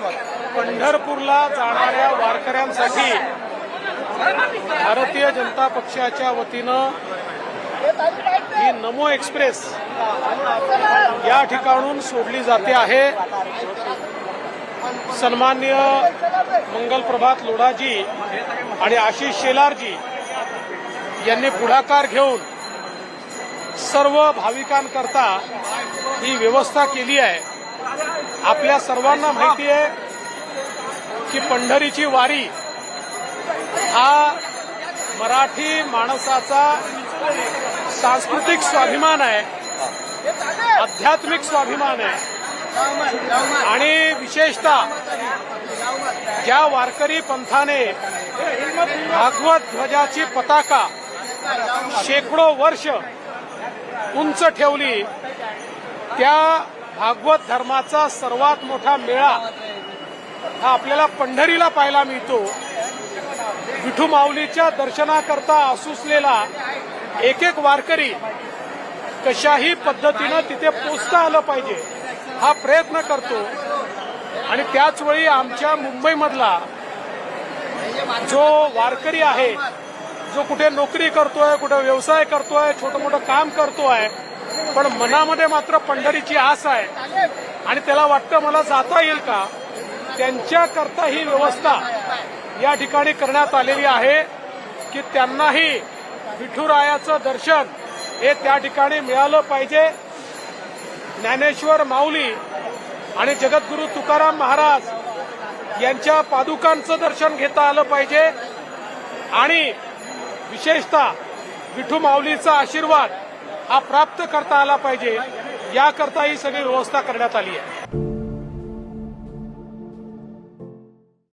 पंढरपूरला जाणाऱ्या वारकऱ्यांसाठी भारतीय जनता पक्षाच्या वतीनं ही नमो एक्सप्रेस या ठिकाणून सोडली जाते आहे. सन्मान्य मंगलप्रभात लोढाजी आणि आशिष शेलारजी यांनी पुढाकार घेऊन सर्व भाविकांकरता ही व्यवस्था केली आहे. आपल्या सर्वांना माहिती आहे की पंढरीची वारी हा मराठी माणसाचा सांस्कृतिक स्वाभिमान आहे आध्यात्मिक स्वाभिमान आहे. आणि विशेषतः ज्या वारकरी पंथाने भागवत ध्वजाची पताका शेकडो वर्ष उंच ठेवली त्या भागवत धर्माचा सर्वात मोठा मेळा हा आपल्याला पंढरीला पाहायला मिळतो. विठू माऊलीच्या दर्शनाकरता आसुसलेला एक एक वारकरी कशाही पद्धतीनं तिथे पोचता आलं पाहिजे हा प्रयत्न करतो. आणि त्याचवेळी आमच्या मुंबईमधला जो वारकरी आहे जो कुठे नोकरी करतोय कुठे व्यवसाय करतोय छोटं मोठं काम करतोय पण मनामध्ये मात्र पंढरीची आस आहे. आणि त्याला वाटतं मला जाता येईल का? त्यांच्याकरता ही व्यवस्था या ठिकाणी करण्यात आलेली आहे की त्यांनाही विठुरायाचं दर्शन हे त्या ठिकाणी मिळालं पाहिजे. ज्ञानेश्वर माऊली आणि जगद्गुरू तुकाराम महाराज यांच्या पादुकांचं दर्शन घेता आलं पाहिजे. आणि विशेषतः विठू माऊलीचा आशीर्वाद हा प्राप्त करता आला पाहिजे. याकरता ही सगळी व्यवस्था करण्यात आली आहे.